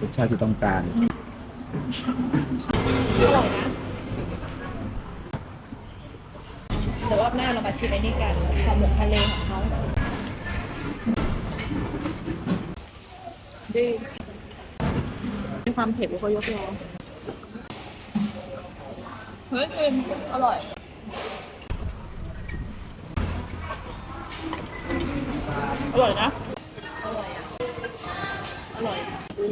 รสชาติที่ต้องการอร่อยนะเดี๋ยวรอบหน้าเรามาชิมไอ้นี่กันห่อหมกทะเลของเขาดีมีความเผ็ดแล้วก็ยกล้อเฮ้ยกินอร่อยอร่อยนะอร่อยอะ ร่อยโอ้